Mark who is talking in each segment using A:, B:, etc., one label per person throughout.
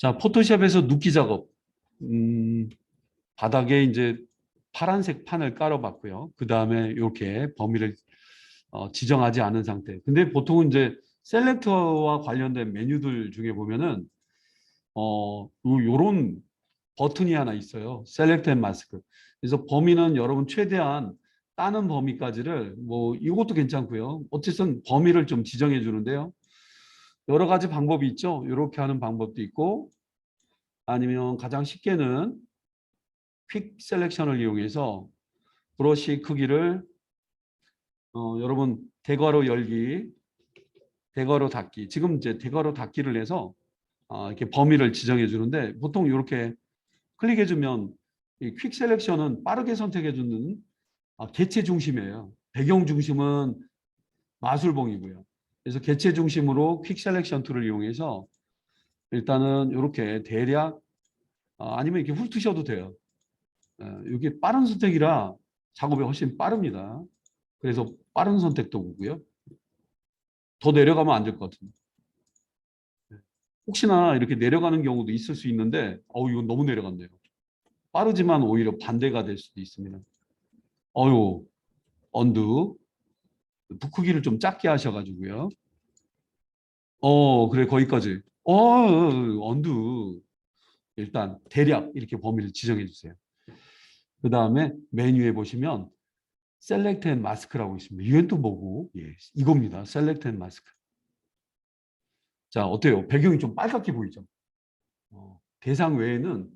A: 자, 포토샵에서 눕기 작업. 음, 바닥에 이제 파란색 판을 깔아봤고요. 그 다음에 이렇게 범위를 어, 지정하지 않은 상태. 근데 보통은 이제 셀렉터와 관련된 메뉴들 중에 보면은 어, 요- 요런 버튼이 하나 있어요. 셀렉트 앤 마스크. 그래서 범위는 여러분 최대한 따는 범위까지를 뭐 이것도 괜찮고요. 어쨌든 범위를 좀 지정해 주는데요. 여러 가지 방법이 있죠. 이렇게 하는 방법도 있고 아니면 가장 쉽게는 퀵 셀렉션을 이용해서 브러쉬 크기를 어, 여러분 대괄호 열기, 대괄호 닫기. 지금 이제 대괄호 닫기를 해서 어, 이렇게 범위를 지정해 주는데 보통 이렇게 클릭해 주면 이퀵 셀렉션은 빠르게 선택해 주는 아, 개체 중심이에요. 배경 중심은 마술봉이고요. 그래서 개체 중심으로 퀵 셀렉션 툴을 이용해서 일단은 이렇게 대략 아, 아니면 이렇게 훑으셔도 돼요. 이게 빠른 선택이라 작업이 훨씬 빠릅니다. 그래서 빠른 선택도 오고요. 더 내려가면 안 될 것 같은데. 혹시나 이렇게 내려가는 경우도 있을 수 있는데 어우 이건 너무 내려갔네요. 빠르지만 오히려 반대가 될 수도 있습니다. 어유 언두 북 크기를 좀 작게 하셔가지고요. 어 그래 거기까지. 어 언두 일단 대략 이렇게 범위를 지정해 주세요. 그 다음에 메뉴에 보시면 셀렉트 앤 마스크라고 있습니다. 이건 또 뭐고? 예, 이겁니다. 셀렉트 앤 마스크. 자, 어때요? 배경이 좀 빨갛게 보이죠? 어, 대상 외에는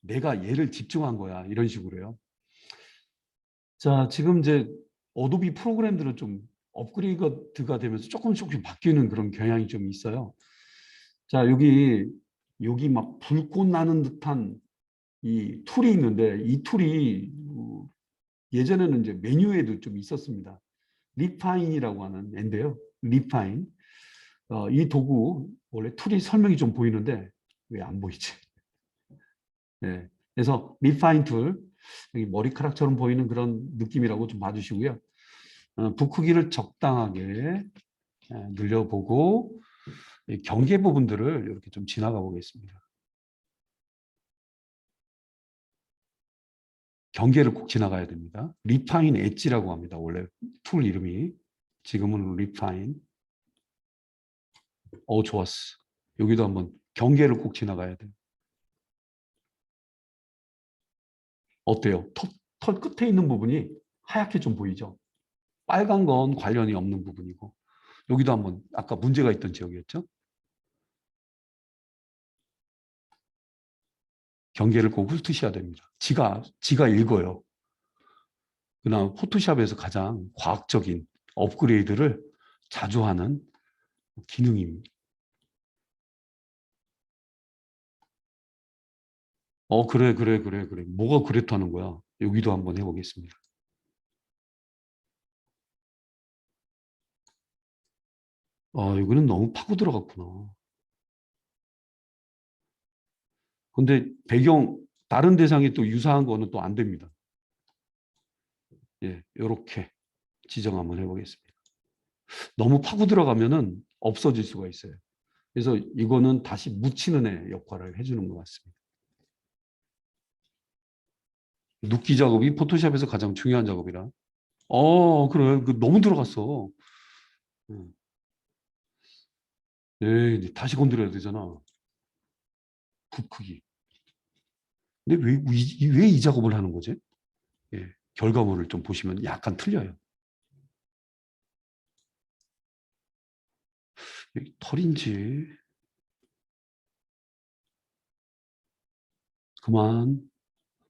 A: 내가 얘를 집중한 거야. 이런 식으로요. 자, 지금 이제 어도비 프로그램들은 좀 업그레이드가 되면서 조금씩 조금씩 바뀌는 그런 경향이 좀 있어요. 자, 여기 여기 막 불꽃 나는 듯한 이 툴이 있는데 이 툴이 어, 예전에는 이제 메뉴에도 좀 있었습니다. 리파인이라고 하는 앤데요. 리파인. 어, 이 도구 원래 툴이 설명이 좀 보이는데 왜 안 보이지? 네. 그래서 리파인 툴 여기 머리카락처럼 보이는 그런 느낌이라고 좀 봐주시고요. 어, 붓 크기를 적당하게 에, 늘려보고 이 경계 부분들을 이렇게 좀 지나가 보겠습니다. 경계를 꼭 지나가야 됩니다. 리파인 엣지라고 합니다. 원래 툴 이름이 지금은 리파인. 어 좋았어. 여기도 한번 경계를 꼭 지나가야 돼요. 어때요? 털, 털 끝에 있는 부분이 하얗게 좀 보이죠? 빨간 건 관련이 없는 부분이고 여기도 한번 아까 문제가 있던 지역이었죠? 경계를 꼭 훑으셔야 됩니다. 지가 지가 읽어요. 그다음 포토샵에서 가장 과학적인 업그레이드를 자주 하는 기능입니다. 어 그래 그래 그래 그래 뭐가 그랬다는 거야? 여기도 한번 해보겠습니다. 아 여기는 너무 파고 들어갔구나. 근데 배경 다른 대상이 또 유사한 거는 또 안 됩니다. 예, 이렇게 지정 한번 해보겠습니다. 너무 파고 들어가면은 없어질 수가 있어요. 그래서 이거는 다시 묻히는 애 역할을 해주는 것 같습니다. 눕기 작업이 포토샵에서 가장 중요한 작업이라. 어, 그래. 그 너무 들어갔어. 음. 에이, 다시 건드려야 되잖아. 붓 크기. 근데 왜이 작업을 하는 거지? 예, 결과물을 좀 보시면 약간 틀려요. 털인지 그만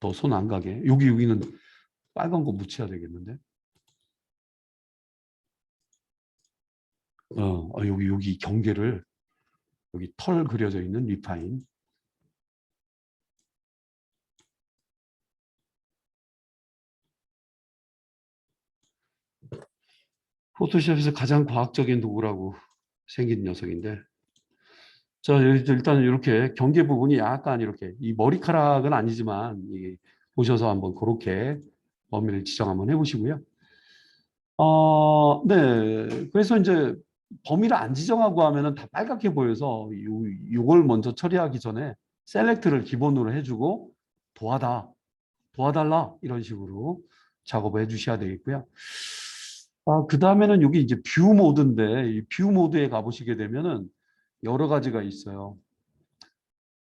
A: 더 손 안 가게. 여기 여기는 빨간 거 묻혀야 되겠는데? 어, 어, 여기 여기 경계를 여기 털 그려져 있는 리파인. 포토샵에서 가장 과학적인 도구라고 생긴 녀석인데 자 일단 이렇게 경계 부분이 약간 이렇게 이 머리카락은 아니지만 이 보셔서 한번 그렇게 범위를 지정 한번 해보시고요. 어, 네. 그래서 이제 범위를 안 지정하고 하면은 다 빨갛게 보여서 요, 요걸 먼저 처리하기 전에 셀렉트를 기본으로 해주고 도와다 도와달라 이런 식으로 작업을 해주셔야 되겠고요. 아, 그 다음에는 여기 이제 뷰 모드인데 이 뷰 모드에 가보시게 되면은 여러 가지가 있어요.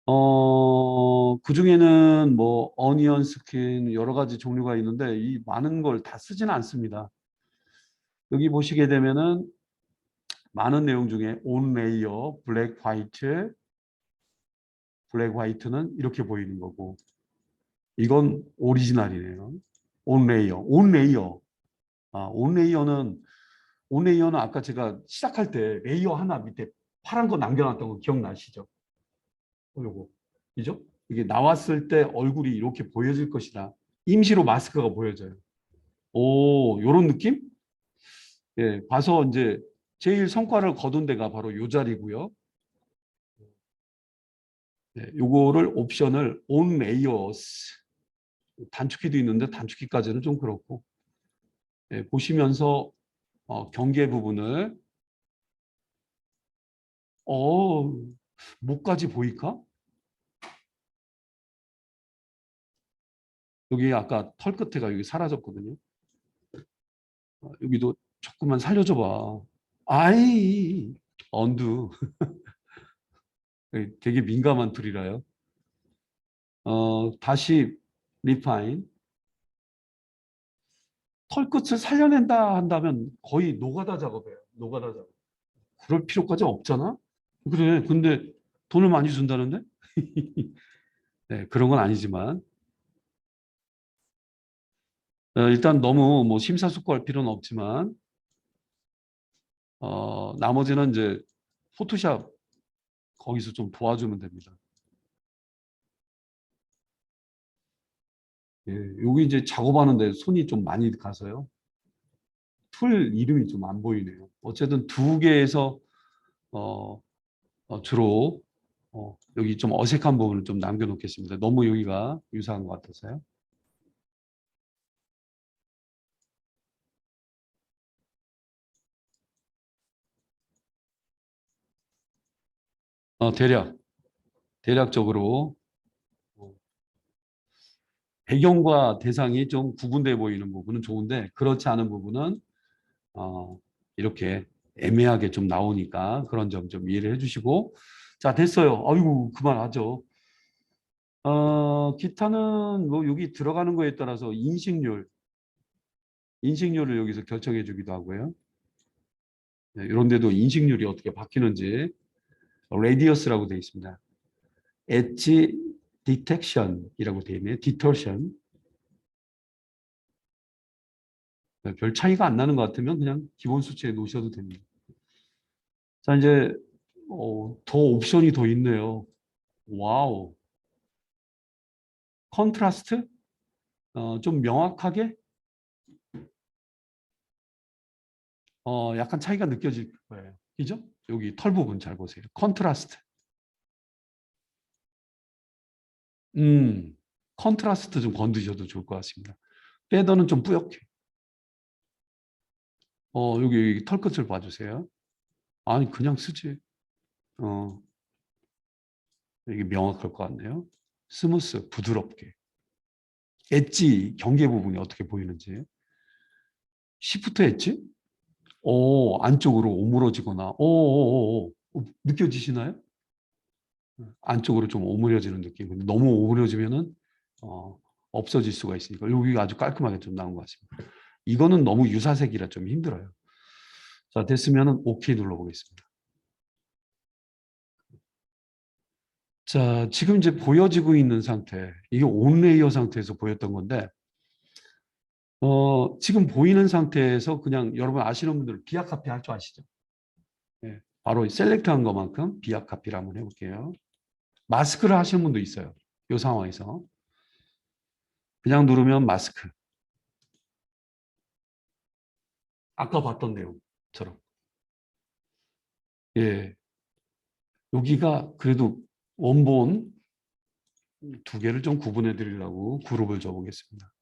A: 어, 그 중에는 뭐 어니언 스킨 여러 가지 종류가 있는데 이 많은 걸 다 쓰지는 않습니다. 여기 보시게 되면은 많은 내용 중에 온 레이어, 블랙 화이트, 블랙 화이트는 이렇게 보이는 거고 이건 오리지널이네요. 온 레이어, 온 레이어. 아, 온 레이어는 온 레이어는 아까 제가 시작할 때 레이어 하나 밑에 파란 거 남겨놨던 거 기억나시죠? 어, 요거 이죠? 이게 나왔을 때 얼굴이 이렇게 보여질 것이다. 임시로 마스크가 보여져요. 오, 요런 느낌? 예, 봐서 이제 제일 성과를 거둔 데가 바로 요 자리고요. 네, 요거를 옵션을 on layers 단축키도 있는데 단축키까지는 좀 그렇고 예, 보시면서 어, 경계 부분을 어 목까지 보일까? 여기 아까 털 끝에가 여기 사라졌거든요. 어, 여기도 조금만 살려줘 봐. 아이 언두 되게 민감한 툴이라요. 어, 다시 리파인 털 끝을 살려낸다 한다면 거의 노가다 작업이에요. 노가다 작업. 그럴 필요까지 없잖아. 그래. 근데 돈을 많이 준다는데? 네, 그런 건 아니지만 어, 일단 너무 뭐 심사숙고할 필요는 없지만 어, 나머지는 이제 포토샵 거기서 좀 도와주면 됩니다. 예, 여기 이제 작업하는데 손이 좀 많이 가서요. 툴 이름이 좀 안 보이네요. 어쨌든 두 개에서 어, 어, 주로 어, 여기 좀 어색한 부분을 좀 남겨놓겠습니다. 너무 여기가 유사한 것 같아서요. 어, 대략 대략적으로 어, 배경과 대상이 좀 구분돼 보이는 부분은 좋은데 그렇지 않은 부분은 어, 이렇게 애매하게 좀 나오니까 그런 점 좀 이해를 해주시고 자 됐어요. 아이고 그만하죠. 어, 기타는 뭐 여기 들어가는 거에 따라서 인식률 인식률을 여기서 결정해 주기도 하고요. 네, 이런 데도 인식률이 어떻게 바뀌는지 레디어스라고 되어 있습니다. 엣지 디텍션이라고 되어 있네요. 디터션. 별 차이가 안 나는 것 같으면 그냥 기본 수치에 놓으셔도 됩니다. 자 이제 어, 더 옵션이 더 있네요. 와우. 컨트라스트? 어, 좀 명확하게? 어, 약간 차이가 느껴질 거예요. 그죠? 여기 털 부분 잘 보세요. 컨트라스트. 음, 컨트라스트 좀 건드셔도 좋을 것 같습니다. 빼더는 좀 뿌옇게. 어, 여기, 여기 털 끝을 봐주세요. 아니, 그냥 쓰지. 어, 이게 명확할 것 같네요. 스무스, 부드럽게. 엣지, 경계 부분이 어떻게 보이는지. 시프트 엣지? 오, 안쪽으로 오므러지거나, 오, 느껴지시나요? 안쪽으로 좀 오므려지는 느낌. 너무 오므려지면은 어, 없어질 수가 있으니까 여기가 아주 깔끔하게 좀 나온 것 같습니다. 이거는 너무 유사색이라 좀 힘들어요. 자, 됐으면은 OK 눌러보겠습니다. 자, 지금 이제 보여지고 있는 상태, 이게 온 레이어 상태에서 보였던 건데, 어, 지금 보이는 상태에서 그냥 여러분 아시는 분들 비약 카피 할 줄 아시죠? 네, 바로 셀렉트한 것만큼 비약 카피를 한번 해볼게요. 마스크를 하시는 분도 있어요. 이 상황에서. 그냥 누르면 마스크. 아까 봤던 내용 처럼. 예. 여기가 그래도 원본 두 개를 좀 구분해 드리려고 그룹을 줘 보겠습니다.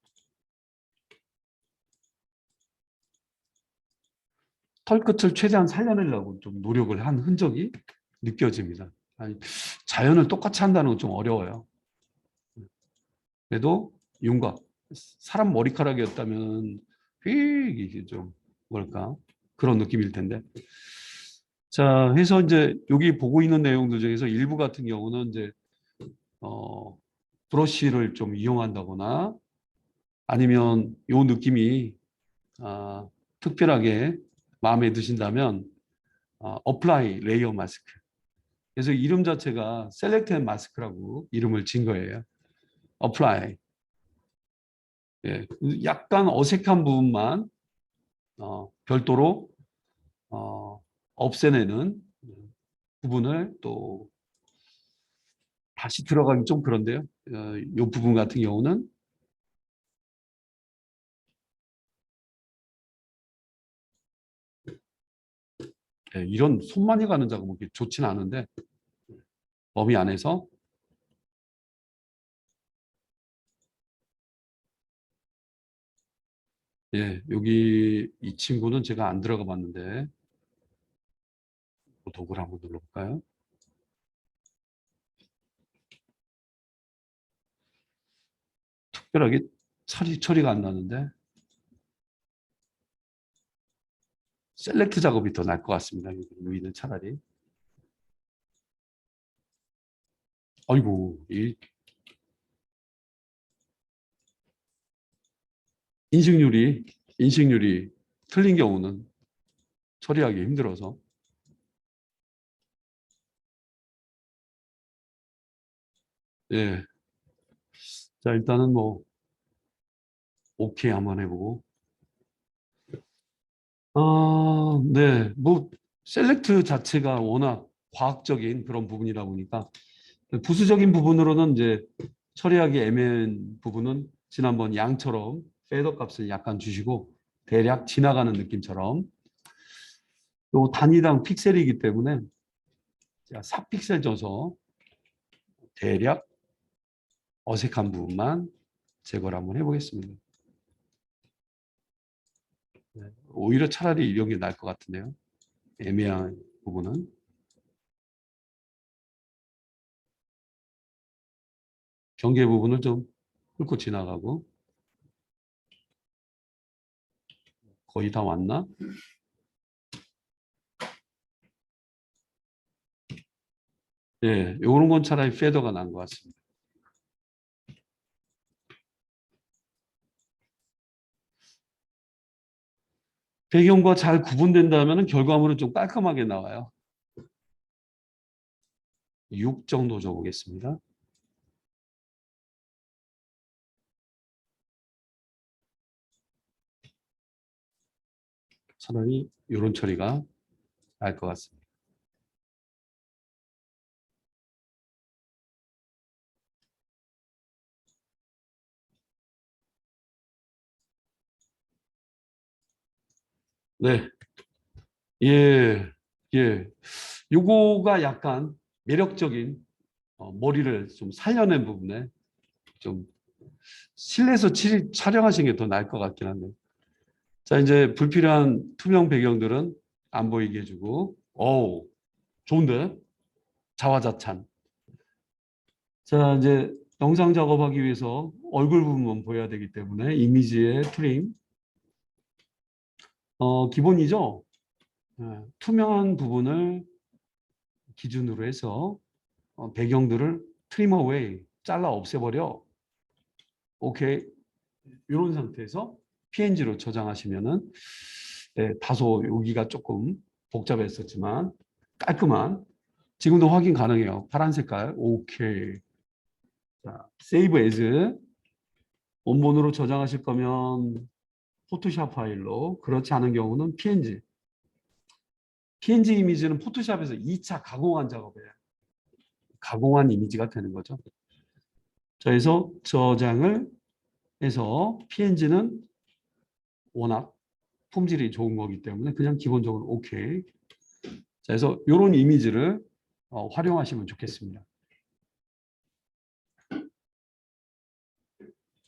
A: 털 끝을 최대한 살려내려고 좀 노력을 한 흔적이 느껴집니다. 아니, 자연을 똑같이 한다는 건 좀 어려워요. 그래도 윤곽, 사람 머리카락이었다면 휙 이게 좀 뭘까 그런 느낌일 텐데. 자, 해서 이제 여기 보고 있는 내용들 중에서 일부 같은 경우는 이제 어, 브러쉬를 좀 이용한다거나 아니면 요 느낌이 아, 특별하게 마음에 드신다면 어, 어플라이 레이어 마스크. 그래서 이름 자체가 셀렉트 앤 마스크라고 이름을 진 거예요. 어플라이. 예, 약간 어색한 부분만 어, 별도로 어, 없애내는 부분을 또 다시 들어가기 좀 그런데요. 어, 이 부분 같은 경우는 예, 이런 손 많이 가는 작업은 좋지는 않은데 범위 안에서 예, 여기 이 친구는 제가 안 들어가 봤는데 뭐 도구를 한번 눌러볼까요? 특별하게 처리, 처리가 안 나는데 셀렉트 작업이 더 나을 것 같습니다. 여기는 차라리. 아이고, 이 인식률이 인식률이 틀린 경우는 처리하기 힘들어서 예. 자, 일단은 뭐 오케이 한번 해보고 아, 네. 뭐 셀렉트 자체가 워낙 과학적인 그런 부분이다 보니까 부수적인 부분으로는 이제 처리하기 애매한 부분은 지난번 양처럼 페더 값을 약간 주시고 대략 지나가는 느낌처럼 요 단위당 픽셀이기 때문에 제가 4픽셀 줘서 대략 어색한 부분만 제거를 한번 해보겠습니다. 네, 오히려 차라리 이런 게 나을 것 같은데요. 애매한 부분은. 경계 부분을 좀 훑고 지나가고 거의 다 왔나? 예, 요런 건 차라리 페더가 난 것 같습니다. 배경과 잘 구분된다면 결과물은 좀 깔끔하게 나와요. 6 정도 줘보겠습니다. 차라리 이런 처리가 나을 것 같습니다. 네. 예, 예. 요거가 약간 매력적인 어, 머리를 좀 살려낸 부분에 좀 실내에서 치- 촬영하시는 게 더 나을 것 같긴 한데. 자, 이제 불필요한 투명 배경들은 안 보이게 해주고, 어우, 좋은데? 자화자찬. 자, 이제 영상 작업하기 위해서 얼굴 부분만 보여야 되기 때문에 이미지의 트림. 어, 기본이죠. 예, 투명한 부분을 기준으로 해서 어, 배경들을 트림 어웨이, 잘라 없애버려. 오케이. 이런 상태에서 PNG로 저장하시면은 네, 다소 여기가 조금 복잡했었지만 깔끔한 지금도 확인 가능해요. 파란 색깔. 오케이. 자, 세이브 에즈 원본으로 저장하실 거면 포토샵 파일로 그렇지 않은 경우는 PNG. PNG 이미지는 포토샵에서 2차 가공한 작업이에요. 가공한 이미지가 되는 거죠. 자, 그래서 저장을 해서 PNG는 워낙 품질이 좋은 거기 때문에 그냥 기본적으로 오케이. 자, 그래서 이런 이미지를 어, 활용하시면 좋겠습니다.